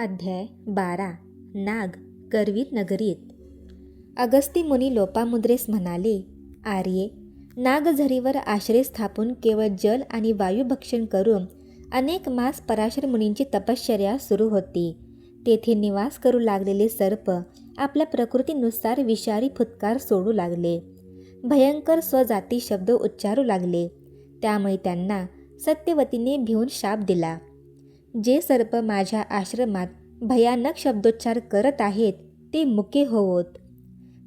अध्याय बारा. नाग गर्वित नगरीत. अगस्ती मुनी लोपामुद्रेस म्हणाले आर्ये नागझरीवर आश्रय स्थापून केवळ जल आणि वायुभक्षण करून अनेक मास पराशर मुनींची तपश्चर्या सुरू होती. तेथे निवास करू लागलेले सर्प आपल्या प्रकृतीनुसार विषारी फुत्कार सोडू लागले. भयंकर स्वजाती शब्द उच्चारू लागले. त्यामुळे त्यांना सत्यवतीने भिवून शाप दिला. जे सर्प माझ्या आश्रमात भयानक शब्दोच्चार करत आहेत ते मुके होवोत.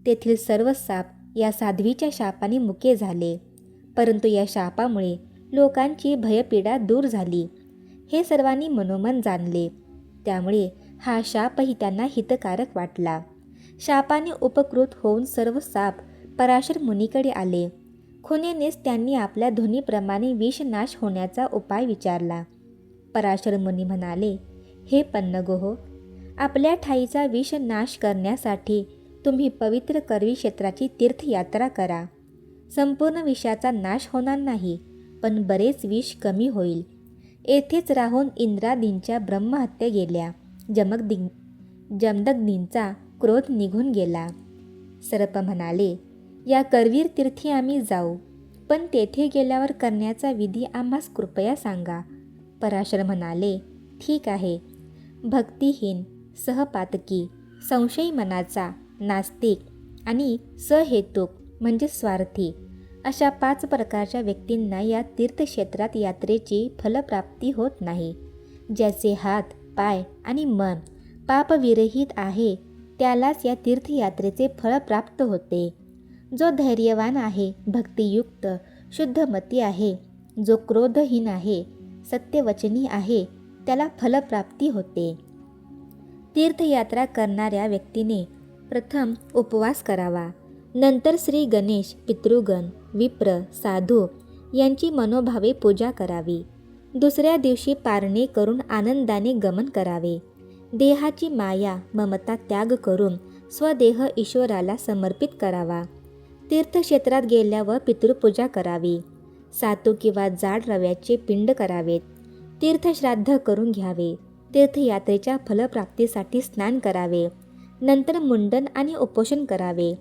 तेथील सर्व साप या साध्वीच्या शापाने मुके झाले. परंतु या शापामुळे लोकांची भयपीडा दूर झाली. हे सर्वांनी मनोमन जाणले. त्यामुळे हा शापही त्यांना हितकारक वाटला. शापाने उपकृत होऊन सर्व साप पराशर मुनीकडे आले. खुनेनेच त्यांनी आपल्या ध्वनीप्रमाणे विषनाश होण्याचा उपाय विचारला. पराशर मुनी म्हणाले हे पन्नगोहो आपल्या ठाईचा विष नाश करण्यासाठी तुम्ही पवित्र करवी क्षेत्राची तीर्थयात्रा करा. संपूर्ण विषाचा नाश होणार नाही पण बरेच विष कमी होईल. येथेच राहून इंद्रादींच्या ब्रह्महत्या गेल्या. जमगदि जमदग्नींचा क्रोध निघून गेला. सर्प म्हणाले या करवीर तीर्थी आम्ही जाऊ पण तेथे गेल्यावर करण्याचा विधी आम्हास कृपया सांगा. पराशर म्हणाले ठीक आहे. भक्तिहीन सहपातकी संशयी मनाचा नास्तिक आणि सहेतुक म्हणजे स्वार्थी अशा पाच प्रकारच्या व्यक्तींना या तीर्थक्षेत्रात यात्रेची फलप्राप्ती होत नाही. ज्याचे हात पाय आणि मन पापविरहित आहे त्यालाच या तीर्थयात्रेचे फळ प्राप्त होते. जो धैर्यवान आहे भक्तियुक्त शुद्धमती आहे जो क्रोधहीन आहे सत्यवचनी आहे त्याला फलप्राप्ती होते. तीर्थयात्रा करणाऱ्या व्यक्तीने प्रथम उपवास करावा. नंतर श्री गणेश पितृगण विप्र साधू यांची मनोभावे पूजा करावी. दुसऱ्या दिवशी पारणे करून आनंदाने गमन करावे. देहाची माया ममता त्याग करून स्वदेह ईश्वराला समर्पित करावा. तीर्थक्षेत्रात गेल्यावर पितृपूजा करावी. सातू किंवा जाड रव्याचे पिंड करावेत. तीर्थश्राद्ध करून घ्यावे. तीर्थयात्रेच्या फलप्राप्तीसाठी स्नान करावे. नंतर मुंडन आणि उपोषण करावे.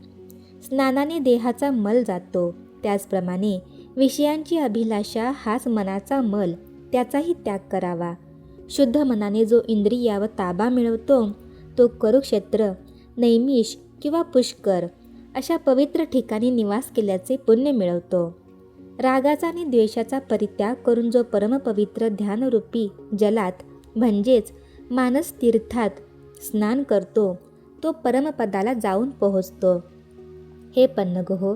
स्नानाने देहाचा मल जातो. त्याचप्रमाणे विषयांची अभिलाषा हाच मनाचा मल त्याचाही त्याग करावा. शुद्ध मनाने जो इंद्रियावर ताबा मिळवतो तो कुरुक्षेत्र नैमिष किंवा पुष्कर अशा पवित्र ठिकाणी निवास केल्याचे पुण्य मिळवतो. रागाचा आणि द्वेषाचा परित्याग करून जो परमपवित्र ध्यानरूपी जलात म्हणजेच मानस तीर्थात स्नान करतो तो परमपदाला जाऊन पोहोचतो. हे पन्नगहो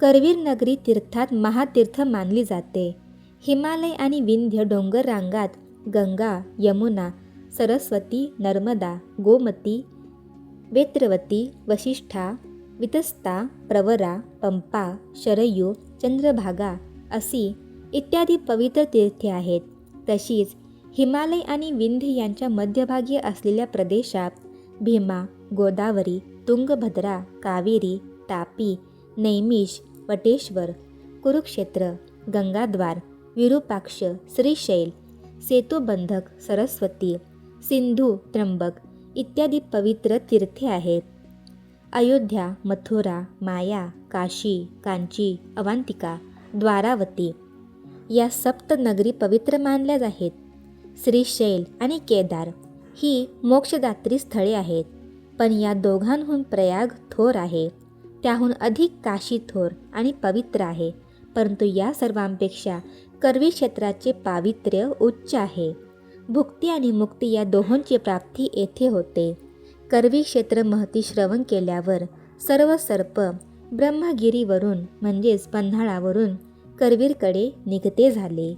करवीर नगरी तीर्थात महातीर्थ मानली जाते. हिमालय आणि विंध्य डोंगर रांगात गंगा यमुना सरस्वती नर्मदा गोमती वेत्रवती वशिष्ठा वितस्ता प्रवरा पंपा शरयू चंद्रभागा असी इत्यादी पवित्र तीर्थे आहेत. तशीच हिमालय आणि विंध्य यांच्या मध्यभागी असलेल्या प्रदेशात भीमा गोदावरी तुंगभद्रा कावेरी तापी नैमिष वटेश्वर कुरुक्षेत्र गंगाद्वार विरूपाक्ष श्रीशैल सेतुबंधक सरस्वती सिंधू त्र्यंबक इत्यादी पवित्र तीर्थे आहेत. अयोध्या मथुरा माया काशी कांची अवांतिका द्वारावती या सप्त नगरी पवित्र मानल्या आहेत श्रीशैल आणि केदार ही मोक्षदात्री स्थळे आहेत. पण या दोघांहून प्रयाग थोर आहे. त्याहून अधिक काशी थोर आणि पवित्र आहे. परंतु या सर्वांपेक्षा कर्वी क्षेत्राचे पावित्र्य उच्च आहे. भुक्ती आणि मुक्ती या दोहोंची प्राप्ती येथे होते. करवी क्षेत्र महती श्रवण केल्यावर सर्व सर्प ब्रह्मगिरीवरून म्हणजेच पन्हाळावरून करवीरकडे निघते झाले.